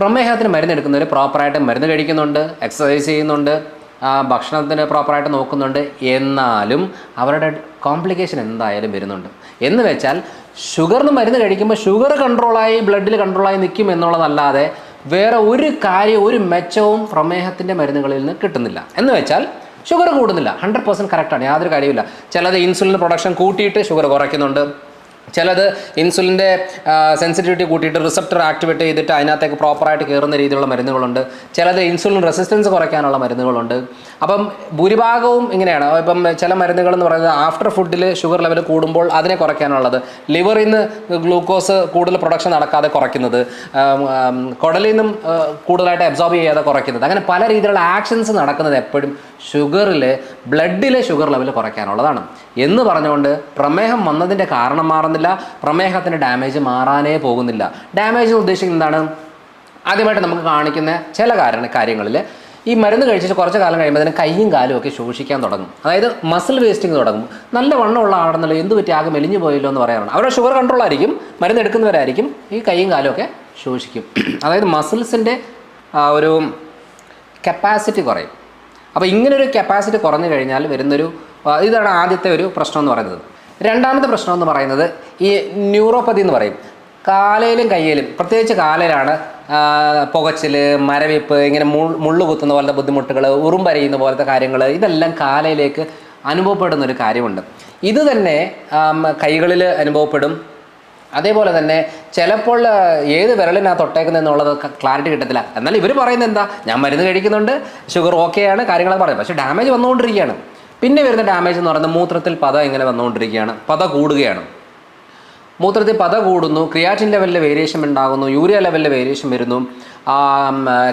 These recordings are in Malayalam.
പ്രമേഹത്തിന് മരുന്ന് എടുക്കുന്നവർ പ്രോപ്പറായിട്ട് മരുന്ന് കഴിക്കുന്നുണ്ട് എക്സസൈസ് ചെയ്യുന്നുണ്ട് ഭക്ഷണത്തിന് പ്രോപ്പറായിട്ട് നോക്കുന്നുണ്ട്. എന്നാലും അവരുടെ കോംപ്ലിക്കേഷൻ എന്തായാലും വരുന്നുണ്ട്. എന്ന് വെച്ചാൽ ഷുഗറിന് മരുന്ന് കഴിക്കുമ്പോൾ ഷുഗർ കൺട്രോളായി ബ്ലഡിൽ കൺട്രോളായി നിൽക്കും എന്നുള്ളതല്ലാതെ വേറെ ഒരു കാര്യം ഒരു മെച്ചവും പ്രമേഹത്തിന്റെ മരുന്നുകളിൽ നിന്ന് കിട്ടുന്നില്ല. എന്ന് വെച്ചാൽ ഷുഗർ കൂടുന്നില്ല. ഹൺഡ്രഡ് പെർസെന്റ് കറക്റ്റാണ് യാതൊരു കാര്യമില്ല ചിലത് ഇൻസുലിൻ പ്രൊഡക്ഷൻ കൂട്ടിയിട്ട് ഷുഗർ കുറയ്ക്കുന്നുണ്ട്. ചിലത് ഇൻസുലിന്റെ സെൻസിറ്റിവിറ്റി കൂട്ടിയിട്ട് റിസപ്റ്റർ ആക്ടിവേറ്റ് ചെയ്തിട്ട് അതിനകത്തേക്ക് പ്രോപ്പറായിട്ട് കയറുന്ന രീതിയിലുള്ള മരുന്നുകളുണ്ട്. ചിലത് ഇൻസുലിൻ റെസിസ്റ്റൻസ് കുറയ്ക്കാനുള്ള മരുന്നുകളുണ്ട്. അപ്പം ഭൂരിഭാഗവും ഇങ്ങനെയാണ്. ഇപ്പം ചില മരുന്നുകൾ എന്ന് പറയുന്നത് ആഫ്റ്റർ ഫുഡിൽ ഷുഗർ ലെവൽ കൂടുമ്പോൾ അതിനെ കുറയ്ക്കാനുള്ളത്. ലിവറിൽ നിന്ന് ഗ്ലൂക്കോസ് കൂടുതൽ പ്രൊഡക്ഷൻ നടക്കാതെ കുറയ്ക്കുന്നത്. കുടലിൽ നിന്നും കൂടുതലായിട്ട് അബ്സോർബ് ചെയ്യാതെ കുറയ്ക്കുന്നത്. അങ്ങനെ പല രീതിയിലുള്ള ആക്ഷൻസ് നടക്കുന്നത് എപ്പോഴും ഷുഗറിൽ ബ്ലഡിലെ ഷുഗർ ലെവൽ കുറയ്ക്കാനുള്ളതാണ്. എന്ന് പറഞ്ഞുകൊണ്ട് പ്രമേഹം വന്നതിന്റെ കാരണം മാറുന്നില്ല പ്രമേഹത്തിന്റെ ഡാമേജ് മാറാനേ പോകുന്നില്ല. ഡാമേജ് ഉദ്ദേശിക്കുന്നത് എന്താണ്? ആദ്യമായിട്ട് നമുക്ക് കാണിക്കുന്ന ചില കാരണ കാര്യങ്ങളിൽ ഈ മരുന്ന് കഴിച്ചിട്ട് കുറച്ച് കാലം കഴിയുമ്പോൾ അതിന് കൈയും കാലും ഒക്കെ ശോഷിക്കാൻ തുടങ്ങും. അതായത് മസിൽ വേസ്റ്റിംഗ് തുടങ്ങും. നല്ല വണ്ണമുള്ള ആണെന്നല്ലോ എന്ത് പറ്റി? ആകെ മെലിഞ്ഞു പോയല്ലോ എന്ന് പറയാറുണ്ട്. അവരുടെ ഷുഗർ കൺട്രോൾ ആയിരിക്കും മരുന്ന് എടുക്കുന്നവരായിരിക്കും ഈ കൈയും കാലും ഒക്കെ ശോഷിക്കും. അതായത് മസിൽസിന്റെ ഒരു കപ്പാസിറ്റി കുറയും. അപ്പോൾ ഇങ്ങനൊരു കപ്പാസിറ്റി കുറഞ്ഞു കഴിഞ്ഞാൽ വരുന്നൊരു ഇതാണ് ആദ്യത്തെ ഒരു പ്രശ്നം എന്ന് പറയുന്നത്. രണ്ടാമത്തെ പ്രശ്നം എന്ന് പറയുന്നത് ഈ ന്യൂറോപ്പതി എന്ന് പറയും. കാലയിലും കയ്യിലും പ്രത്യേകിച്ച് കാലയിലാണ് പുകച്ചിൽ മരവിപ്പ് ഇങ്ങനെ മുള്ളു കുത്തുന്ന പോലത്തെ ബുദ്ധിമുട്ടുകൾ ഉറുമ്പരയുന്ന പോലത്തെ കാര്യങ്ങൾ ഇതെല്ലാം കാലയിലേക്ക് അനുഭവപ്പെടുന്ന ഒരു കാര്യമുണ്ട്. ഇത് തന്നെ കൈകളിൽ അനുഭവപ്പെടും അതേപോലെ തന്നെ ചിലപ്പോൾ ഏത് വിരലിനാ തൊട്ടേക്കുന്നത് എന്നുള്ളത് ക്ലാരിറ്റി കിട്ടത്തില്ല. എന്നാൽ ഇവർ പറയുന്നത് എന്താ? ഞാൻ മരുന്ന് കഴിക്കുന്നുണ്ട് ഷുഗർ ഓക്കെയാണ് കാര്യങ്ങളൊക്കെ പറയുന്നത്. പക്ഷേ ഡാമേജ് വന്നുകൊണ്ടിരിക്കുകയാണ്. പിന്നെ വരുന്ന ഡാമേജ് എന്ന് പറയുന്നത് മൂത്രത്തിൽ പത ഇങ്ങനെ വന്നുകൊണ്ടിരിക്കുകയാണ്. പത കൂടുകയാണ്. മൂത്രത്തിൽ പത കൂടുന്നു ക്രിയാറ്റിൻ ലെവലിൽ വേരിയേഷൻ ഉണ്ടാകുന്നു യൂറിയ ലെവലിൽ വേരിയേഷൻ വരുന്നു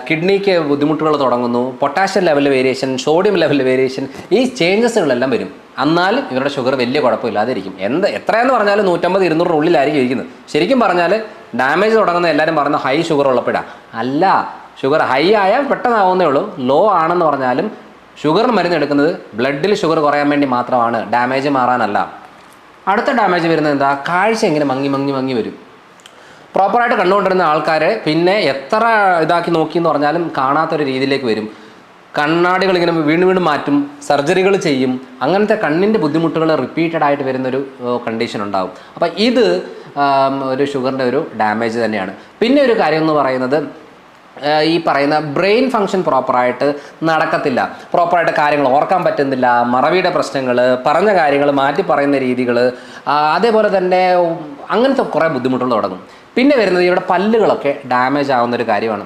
കിഡ്നിക്ക് ബുദ്ധിമുട്ടുകൾ തുടങ്ങുന്നു പൊട്ടാഷ്യം ലെവലിൽ വേരിയേഷൻ സോഡിയം ലെവലിൽ വേരിയേഷൻ ഈ ചേഞ്ചസുകളെല്ലാം വരും. എന്നാലും ഇവരുടെ ഷുഗർ വലിയ കുഴപ്പമില്ലാതിരിക്കും. എന്ത് എത്രയെന്ന് പറഞ്ഞാലും നൂറ്റമ്പത് ഇരുന്നൂറിനുള്ളിലായിരിക്കും ഇരിക്കുന്നത്. ശരിക്കും പറഞ്ഞാൽ ഡാമേജ് തുടങ്ങുന്ന എല്ലാവരും പറയുന്നത് ഹൈ ഷുഗർ ഉള്ളപ്പോഴാണ് അല്ല ഷുഗർ ഹൈ ആയാൽ പെട്ടെന്നാവുന്നേ ഉള്ളൂ. ലോ ആണെന്ന് പറഞ്ഞാലും ഷുഗർ മരുന്ന് എടുക്കുന്നത് ബ്ലഡിൽ ഷുഗർ കുറയാൻ വേണ്ടി മാത്രമാണ്. ഡാമേജ് മാറാനല്ല. അടുത്ത ഡാമേജ് വരുന്നത് എന്താ? കാഴ്ച ഇങ്ങനെ മങ്ങി മങ്ങി മങ്ങി വരും. പ്രോപ്പറായിട്ട് കണ്ടുകൊണ്ടിരുന്ന ആൾക്കാർ പിന്നെ എത്ര ഇതാക്കി നോക്കി എന്ന് പറഞ്ഞാലും കാണാത്തൊരു രീതിയിലേക്ക് വരും. കണ്ണാടികൾ ഇങ്ങനെ വീണ്ടും വീണ്ടും മാറ്റും സർജറികൾ ചെയ്യും അങ്ങനത്തെ കണ്ണിന്റെ ബുദ്ധിമുട്ടുകൾ റിപ്പീറ്റഡ് ആയിട്ട് വരുന്നൊരു കണ്ടീഷൻ ഉണ്ടാകും അപ്പം ഇത് ഒരു ഷുഗറിന്റെ ഒരു ഡാമേജ് തന്നെയാണ്. പിന്നെ ഒരു കാര്യം എന്ന് പറയുന്നത് ഈ പറയുന്ന ബ്രെയിൻ ഫങ്ഷൻ പ്രോപ്പറായിട്ട് നടക്കത്തില്ല. പ്രോപ്പറായിട്ട് കാര്യങ്ങൾ ഓർക്കാൻ പറ്റുന്നില്ല. മറവിയുടെ പ്രശ്നങ്ങൾ പറഞ്ഞ കാര്യങ്ങൾ മാറ്റി പറയുന്ന രീതികൾ അതേപോലെ തന്നെ അങ്ങനത്തെ കുറേ ബുദ്ധിമുട്ടുകൾ തുടങ്ങും. പിന്നെ വരുന്നത് ഇവിടെ പല്ലുകളൊക്കെ ഡാമേജ് ആവുന്ന ഒരു കാര്യമാണ്.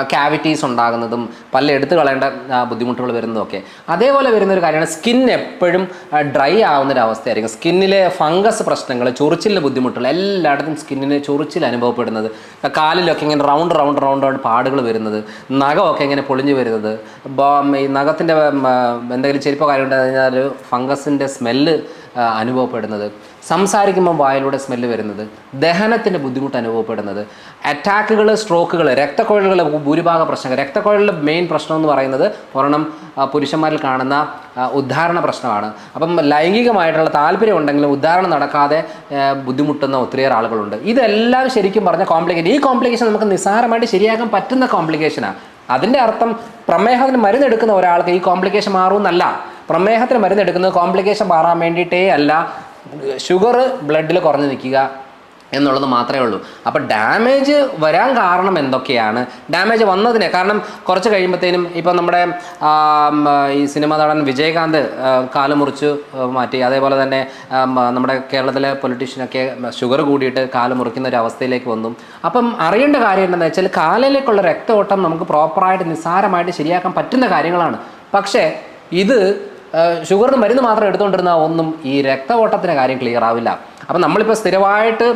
ക്യാവിറ്റീസ് ഉണ്ടാകുന്നതും പല്ല് എടുത്തു കളയേണ്ട ബുദ്ധിമുട്ടുകൾ വരുന്നതൊക്കെ. അതേപോലെ വരുന്ന ഒരു കാര്യമാണ് സ്കിൻ എപ്പോഴും ഡ്രൈ ആവുന്ന ഒരു അവസ്ഥയായിരിക്കും സ്കിന്നിലെ ഫംഗസ് പ്രശ്നങ്ങൾ ചൊറിച്ചിലിന്റെ ബുദ്ധിമുട്ടുകൾ എല്ലായിടത്തും സ്കിന്നിന് ചൊറിച്ചിൽ അനുഭവപ്പെടുന്നത്. കാലിലൊക്കെ ഇങ്ങനെ റൗണ്ട് റൗണ്ട് റൗണ്ട് റൗണ്ട് പാടുകൾ വരുന്നത്. നഖമൊക്കെ ഇങ്ങനെ പൊളിഞ്ഞു വരുന്നത്. ഈ നഖത്തിന്റെ എന്തെങ്കിലും ചെരുപ്പോ കാര്യം ഉണ്ടായി കഴിഞ്ഞാൽ ഫംഗസിന്റെ സ്മെല്ല് അനുഭവപ്പെടുന്നത്. സംസാരിക്കുമ്പോൾ വായിലൂടെ സ്മെല്ല് വരുന്നത് ദഹനത്തിന്റെ ബുദ്ധിമുട്ട് അനുഭവപ്പെടുന്നത് അറ്റാക്കുകൾ സ്ട്രോക്കുകൾ രക്തക്കുഴലുകൾ ഭൂരിഭാഗ പ്രശ്നങ്ങൾ. രക്തക്കുഴലിന്റെ മെയിൻ പ്രശ്നം എന്ന് പറയുന്നത് ഒരെണ്ണം പുരുഷന്മാരിൽ കാണുന്ന ഉദ്ധാരണ പ്രശ്നമാണ്. അപ്പം ലൈംഗികമായിട്ടുള്ള താല്പര്യം ഉണ്ടെങ്കിലും ഉദ്ധാരണം നടക്കാതെ ബുദ്ധിമുട്ടുന്ന ഒത്തിരിയേറെ ആളുകളുണ്ട്. ഇതെല്ലാം ശരിക്കും പറഞ്ഞ കോംപ്ലിക്കേഷൻ ഈ കോംപ്ലിക്കേഷൻ നമുക്ക് നിസ്സാരമായിട്ട് ശരിയാക്കാൻ പറ്റുന്ന കോംപ്ലിക്കേഷനാണ് അതിന്റെ അർത്ഥം പ്രമേഹത്തിന് മരുന്നെടുക്കുന്ന ഒരാൾക്ക് ഈ കോംപ്ലിക്കേഷൻ മാറുമെന്നല്ല പ്രമേഹത്തിന് മരുന്നെടുക്കുന്നത് കോംപ്ലിക്കേഷൻ മാറാൻ വേണ്ടിയിട്ടേ അല്ല. ഷുഗർ ബ്ലഡിൽ കുറഞ്ഞു നിൽക്കുക എന്നുള്ളത് മാത്രമേ ഉള്ളൂ. അപ്പോൾ ഡാമേജ് വരാൻ കാരണം എന്തൊക്കെയാണ്? ഡാമേജ് വന്നതിന് കാരണം കുറച്ച് കഴിയുമ്പോഴത്തേനും ഇപ്പം നമ്മുടെ ഈ സിനിമ നടൻ വിജയകാന്ത് കാലം മുറിച്ച് മാറ്റി. അതേപോലെ തന്നെ നമ്മുടെ കേരളത്തിലെ പൊളിറ്റീഷ്യനൊക്കെ ഷുഗർ കൂടിയിട്ട് കാൽ മുറിക്കുന്ന ഒരു അവസ്ഥയിലേക്ക് വന്നു. അപ്പം അറിയേണ്ട കാര്യം എന്താണെന്ന് വെച്ചാൽ കാലിലേക്കുള്ള രക്തഓട്ടം നമുക്ക് പ്രോപ്പറായിട്ട് നിസ്സാരമായിട്ട് ശരിയാക്കാൻ പറ്റുന്ന കാര്യങ്ങളാണ്. പക്ഷേ ഇത് ഷുഗറിന് മരുന്ന് മാത്രം എടുത്തുകൊണ്ടിരുന്ന ഒന്നും ഈ രക്തഓട്ടത്തിന്റെ കാര്യം ക്ലിയർ ആവില്ല. അപ്പം നമ്മളിപ്പോൾ സ്ഥിരമായിട്ട്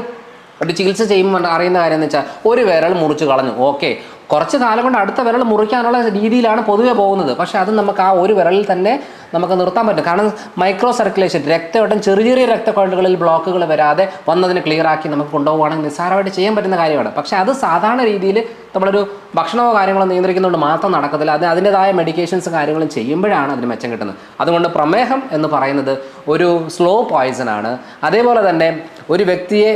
ഒരു ചികിത്സ ചെയ്യുമ്പോൾ അറിയുന്ന കാര്യം എന്ന് വെച്ചാൽ ഒരു വിരൽ മുറിച്ച് കളഞ്ഞു. ഓക്കെ കുറച്ച് കാലം കൊണ്ട് അടുത്ത വിരൽ മുറിക്കാനുള്ള രീതിയിലാണ് പൊതുവെ പോകുന്നത്. പക്ഷേ അത് നമുക്ക് ആ ഒരു വിരലിൽ തന്നെ നമുക്ക് നിർത്താൻ പറ്റും. കാരണം മൈക്രോ സർക്കുലേഷൻ രക്തയോട്ടം ചെറിയ ചെറിയ രക്തക്കൊഴലുകളിൽ ബ്ലോക്കുകൾ വരാതെ വന്നതിന് ക്ലിയർ ആക്കി നമുക്ക് കൊണ്ടുപോകുകയാണെങ്കിൽ നിസ്സാരമായിട്ട് ചെയ്യാൻ പറ്റുന്ന കാര്യമാണ്. പക്ഷേ അത് സാധാരണ രീതിയിൽ നമ്മളൊരു ഭക്ഷണമോ കാര്യങ്ങളോ നിയന്ത്രിക്കുന്നതുകൊണ്ട് മാത്രം നടക്കത്തില്ല. അത് അതിന്റെതായ മെഡിക്കേഷൻസ് കാര്യങ്ങളും ചെയ്യുമ്പോഴാണ് അതിന് മെച്ചം കിട്ടുന്നത്. അതുകൊണ്ട് പ്രമേഹം എന്ന് പറയുന്നത് ഒരു സ്ലോ പോയിസൺ ആണ്. അതേപോലെ തന്നെ ഒരു വ്യക്തിയെ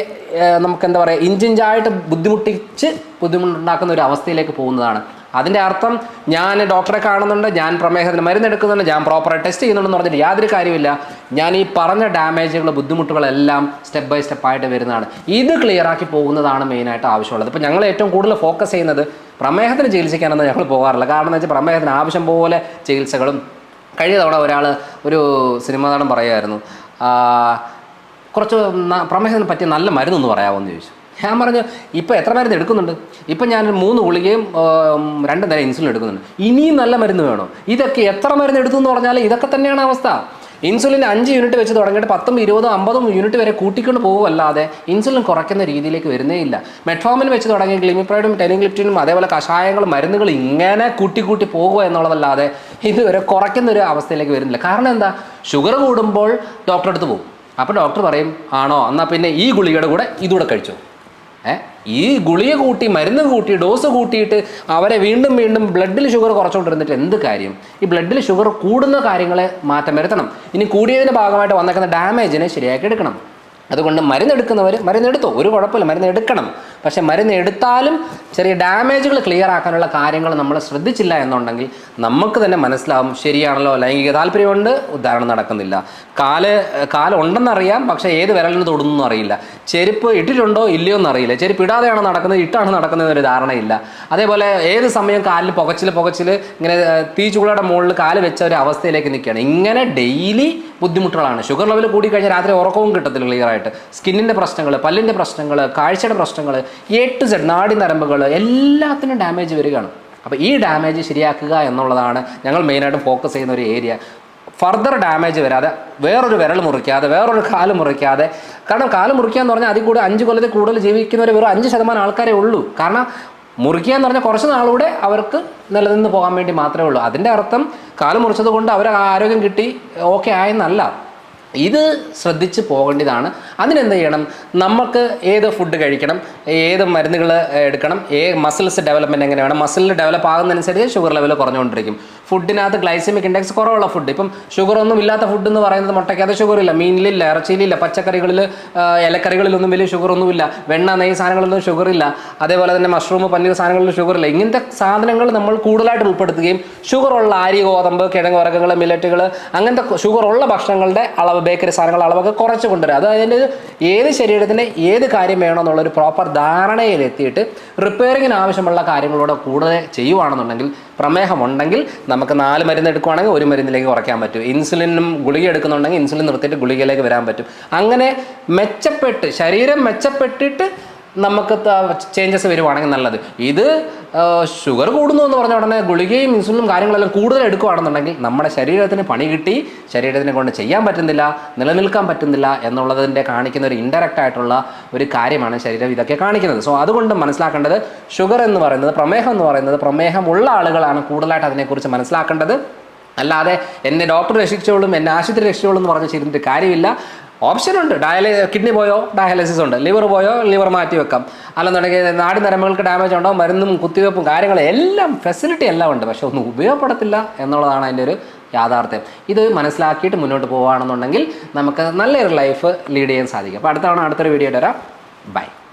നമുക്ക് എന്താ പറയുക ഇഞ്ചിഞ്ചായിട്ട് ബുദ്ധിമുട്ടിച്ച് ബുദ്ധിമുട്ടുണ്ടാക്കുന്ന ഒരു അവസ്ഥയിലേക്ക് പോകുന്നതാണ്. അതിന്റെ അർത്ഥം ഞാൻ ഡോക്ടറെ കാണുന്നുണ്ട് ഞാൻ പ്രമേഹത്തിന് മരുന്നെടുക്കുന്നുണ്ട് ഞാൻ പ്രോപ്പറായി ടെസ്റ്റ് ചെയ്യുന്നുണ്ടെന്ന് പറഞ്ഞിട്ട് യാതൊരു കാര്യമില്ല ഞാൻ ഈ പറഞ്ഞ ഡാമേജുകൾ ബുദ്ധിമുട്ടുകളെല്ലാം സ്റ്റെപ്പ് ബൈ സ്റ്റെപ്പായിട്ട് വരുന്നതാണ്. ഇത് ക്ലിയറാക്കി പോകുന്നതാണ് മെയിനായിട്ട് ആവശ്യമുള്ളത്. ഇപ്പോൾ ഞങ്ങൾ ഏറ്റവും കൂടുതൽ ഫോക്കസ് ചെയ്യുന്നത് പ്രമേഹത്തിന് ചികിത്സിക്കാനൊന്നും ഞങ്ങൾ പോകാറില്ല കാരണം എന്ന് വെച്ചാൽ പ്രമേഹത്തിന് ആവശ്യം പോലെ ചികിത്സകളും കഴിഞ്ഞ തവണ ഒരാൾ ഒരു സിനിമാ നടൻ പറയുമായിരുന്നു കുറച്ച് പ്രമേഹത്തിന് പറ്റിയ നല്ല മരുന്നൊന്ന് പറയാമോ? എന്ന് ചോദിച്ചു. ഞാൻ പറഞ്ഞു ഇപ്പം എത്ര മരുന്ന് എടുക്കുന്നുണ്ട്? ഇപ്പം ഞാൻ മൂന്ന് ഗുളികയും രണ്ട് നേരം ഇൻസുലിൻ എടുക്കുന്നുണ്ട്. ഇനിയും നല്ല മരുന്ന് വേണോ? ഇതൊക്കെ എത്ര മരുന്ന് എടുത്തു എന്ന് പറഞ്ഞാൽ ഇതൊക്കെ തന്നെയാണ് അവസ്ഥ. ഇൻസുലിൻ അഞ്ച് യൂണിറ്റ് വെച്ച് തുടങ്ങിയിട്ട് പത്തും ഇരുപതും അമ്പതും യൂണിറ്റ് വരെ കൂട്ടിക്കൊണ്ട് പോകുമല്ലാതെ ഇൻസുലിൻ കുറയ്ക്കുന്ന രീതിയിലേക്ക് വരുന്നേ ഇല്ല. മെട്രോമിൻ വെച്ച് തുടങ്ങിയ ഗ്ലിമിപ്രൈഡും ടെലിംഗ്ലിപ്റ്റിനും അതേപോലെ കഷായങ്ങളും മരുന്നുകൾ ഇങ്ങനെ കൂട്ടി കൂട്ടി പോകുക എന്നുള്ളതല്ലാതെ ഇതുവരെ കുറയ്ക്കുന്ന ഒരു അവസ്ഥയിലേക്ക് വരുന്നില്ല. കാരണം എന്താ? ഷുഗർ കൂടുമ്പോൾ ഡോക്ടറെ അടുത്ത് പോകും. അപ്പോൾ ഡോക്ടർ പറയും ആണോ? എന്നാൽ പിന്നെ ഈ ഗുളികയുടെ കൂടെ ഇതുകൂടെ കഴിച്ചോ? ഈ ഗുളിക കൂട്ടി മരുന്ന് കൂട്ടി ഡോസ് കൂട്ടിയിട്ട് അവരെ വീണ്ടും വീണ്ടും ബ്ലഡിൽ ഷുഗർ കുറച്ചുകൊണ്ടിരുന്നിട്ട് എന്ത് കാര്യം? ഈ ബ്ലഡിൽ ഷുഗർ കൂടുന്ന കാര്യങ്ങളെ മാറ്റം വരുത്തണം. ഇനി കൂടിയതിന്റെ ഭാഗമായിട്ട് വന്നേക്കുന്ന ഡാമേജിനെ ശരിയാക്കി എടുക്കണം. അതുകൊണ്ട് മരുന്നെടുക്കുന്നവർ മരുന്നെടുത്തോ? ഒരു കുഴപ്പമില്ല. മരുന്ന് എടുക്കണം പക്ഷേ മരുന്ന് എടുത്താലും ചെറിയ ഡാമേജുകൾ ക്ലിയർ ആക്കാനുള്ള കാര്യങ്ങൾ നമ്മൾ ശ്രദ്ധിച്ചില്ല എന്നുണ്ടെങ്കിൽ നമുക്ക് തന്നെ മനസ്സിലാവും ശരിയാണല്ലോ ലൈംഗിക താല്പര്യമുണ്ട് ഉദാഹരണം നടക്കുന്നില്ല. കാൽ കാൽ ഉണ്ടെന്നറിയാം പക്ഷേ ഏത് വിരലിന് തൊടുന്നു അറിയില്ല. ചെരുപ്പ് ഇട്ടിട്ടുണ്ടോ ഇല്ലയോ എന്നറിയില്ല ചെരുപ്പ് ഇടാതെയാണ് നടക്കുന്നത് ഇട്ടാണ് നടക്കുന്നത് ധാരണയില്ല. അതേപോലെ ഏത് സമയം കാലിൽ പുകച്ചിൽ പുകച്ചിൽ ഇങ്ങനെ തീ ചൂളയുടെ മുകളിൽ കാൽ വെച്ച ഒരു അവസ്ഥയിലേക്ക് നിൽക്കുകയാണ്. ഇങ്ങനെ ഡെയിലി ബുദ്ധിമുട്ടുകളാണ്. ഷുഗർ ലെവൽ കൂടി കൂടിക്കഴിഞ്ഞാൽ രാത്രി ഉറക്കവും കിട്ടത്തില്ല ക്ലിയറായിട്ട് സ്കിന്നിന്റെ പ്രശ്നങ്ങൾ പല്ലിന്റെ പ്രശ്നങ്ങൾ കാഴ്ചയുടെ പ്രശ്നങ്ങൾ എ ടു സെഡ് നാടി നരമ്പുകൾ എല്ലാത്തിനും ഡാമേജ് വരികയാണ്. അപ്പോൾ ഈ ഡാമേജ് ശരിയാക്കുക എന്നുള്ളതാണ് ഞങ്ങൾ മെയിനായിട്ടും ഫോക്കസ് ചെയ്യുന്ന ഒരു ഏരിയ ഫർദർ ഡാമേജ് വരാതെ വേറൊരു വിരൽ മുറിക്കാതെ വേറൊരു കാൽ മുറിക്കാതെ. കാരണം കാൽ മുറിക്കുക എന്ന് പറഞ്ഞാൽ അതിൽ കൂടെ അഞ്ച് കൊല്ലത്തിൽ കൂടുതൽ ജീവിക്കുന്നവർ വെറും അഞ്ച് ശതമാനം ആൾക്കാരെ ഉള്ളൂ. കാരണം മുറിക്കുക എന്ന് പറഞ്ഞാൽ കുറച്ച് നാളൂടെ അവർക്ക് നിലനിന്ന് പോകാൻ വേണ്ടി മാത്രമേ ഉള്ളൂ. അതിന്റെ അർത്ഥം കാൽ മുറിച്ചത് കൊണ്ട് അവർ ആരോഗ്യം കിട്ടി ഓക്കെ ആയെന്നല്ല. ഇത് ശ്രദ്ധിച്ച് പോകേണ്ടതാണ്. അതിനെന്ത് ചെയ്യണം? നമുക്ക് ഏത് ഫുഡ് കഴിക്കണം? ഏത് മരുന്നുകൾ എടുക്കണം? ഏ മസിൽസ് ഡെവലപ്മെന്റ് എങ്ങനെ വേണം? മസിൽ ഡെവലപ്പ് ആകുന്നതനുസരിച്ച് ഷുഗർ ലെവൽ കുറഞ്ഞുകൊണ്ടിരിക്കും. ഫുഡിനകത്ത് ഗ്ലൈസമിക് ഇൻഡെക്സ് കുറവുള്ള ഫുഡ് ഇപ്പം ഷുഗർ ഒന്നും ഇല്ലാത്ത ഫുഡ് എന്ന് പറയുന്നത് മുട്ടയ്ക്കകത്ത് ഷുഗർ ഇല്ല. മീനിലില്ല ഇറച്ചിയിലില്ല പച്ചക്കറികളിൽ ഇലക്കറികളിലൊന്നും വലിയ ഷുഗർ ഒന്നുമില്ല. വെണ്ണ നെയ്യ് സാധനങ്ങളിലൊന്നും ഷുഗർ ഇല്ല. അതേപോലെ തന്നെ മഷ്റൂം പനീർ സാധനങ്ങളിൽ ഷുഗർ ഇല്ല. ഇങ്ങനത്തെ സാധനങ്ങൾ നമ്മൾ കൂടുതലായിട്ട് ഉൾപ്പെടുത്തുകയും ഷുഗർ ഉള്ള അരി ഗോതമ്പ് കിഴങ്ങ് വർഗങ്ങൾ മില്ലറ്റുകൾ അങ്ങനത്തെ ഷുഗർ ഉള്ള ഭക്ഷണങ്ങളുടെ അളവ് ബേക്കറി സാധനങ്ങളുടെ അളവൊക്കെ കുറച്ച് കൊണ്ടുവരിക അത് അതിന്റെ ഏത് ശരീരത്തിന്റെ ഏത് കാര്യം വേണമെന്നുള്ളൊരു പ്രോപ്പർ ധാരണയിലെത്തിയിട്ട് റിപ്പയറിങ്ങിന് ആവശ്യമുള്ള കാര്യങ്ങളോടെ കൂടുതൽ ചെയ്യുവാണെന്നുണ്ടെങ്കിൽ പ്രമേഹമുണ്ടെങ്കിൽ നമുക്ക് നാല് മരുന്ന് എടുക്കുവാണെങ്കിൽ ഒരു മരുന്നിലേക്ക് കുറയ്ക്കാൻ പറ്റും. ഇൻസുലിനും ഗുളിക എടുക്കുന്നുണ്ടെങ്കിൽ ഇൻസുലിൻ നിർത്തിയിട്ട് ഗുളികയിലേക്ക് വരാൻ പറ്റും. അങ്ങനെ മെച്ചപ്പെട്ട് ശരീരം മെച്ചപ്പെട്ടിട്ട് നമുക്ക് ചേഞ്ചസ് വരുവാണെങ്കിൽ നല്ലത്. ഇത് ഷുഗർ കൂടുന്നു എന്ന് പറഞ്ഞ ഉടനെ ഗുളികയും ഇൻസുലിനും കാര്യങ്ങളെല്ലാം കൂടുതൽ എടുക്കുകയാണെന്നുണ്ടെങ്കിൽ നമ്മുടെ ശരീരത്തിന് പണി കിട്ടി ശരീരത്തിനെ കൊണ്ട് ചെയ്യാൻ പറ്റുന്നില്ല നിലനിൽക്കാൻ പറ്റുന്നില്ല എന്നുള്ളതിന്റെ കാണിക്കുന്ന ഒരു ഇൻഡയറക്റ്റ് ആയിട്ടുള്ള ഒരു കാര്യമാണ് ശരീരം ഇതൊക്കെ കാണിക്കുന്നത്. സോ അതുകൊണ്ട് മനസ്സിലാക്കേണ്ടത് ഷുഗർ എന്ന് പറയുന്നത് പ്രമേഹം എന്ന് പറയുന്നത് പ്രമേഹം ഉള്ള ആളുകളാണ് കൂടുതലായിട്ട് അതിനെക്കുറിച്ച് മനസ്സിലാക്കേണ്ടത്. അല്ലാതെ എന്നെ ഡോക്ടർ രക്ഷിച്ചോളും എന്നെ ആശുപത്രി രക്ഷിച്ചോളും എന്ന് പറഞ്ഞ് ചെയ്തിട്ട് കാര്യമില്ല. ഓപ്ഷൻ ഉണ്ട്. ഡയലി കിഡ്നി പോയോ? ഡയാലിസിസ് ഉണ്ട്. ലിവർ പോയോ? ലിവർ മാറ്റി വെക്കാം. അല്ലെന്നുണ്ടെങ്കിൽ നാടി നരമ്പുകൾക്ക് ഡാമേജ് ഉണ്ടോ? മരുന്നും കുത്തിവെപ്പും കാര്യങ്ങളും എല്ലാം ഫെസിലിറ്റി എല്ലാം ഉണ്ട്. പക്ഷെ ഒന്നും ഉപയോഗപ്പെടത്തില്ല എന്നുള്ളതാണ് അതിന്റെ ഒരു യാഥാർത്ഥ്യം. ഇത് മനസ്സിലാക്കിയിട്ട് മുന്നോട്ട് പോവുകയാണെന്നുണ്ടെങ്കിൽ നമുക്ക് നല്ലൊരു ലൈഫ് ലീഡ് ചെയ്യാൻ സാധിക്കും. അപ്പോൾ അടുത്തവണ അടുത്തൊരു വീഡിയോ വരാം. ബൈ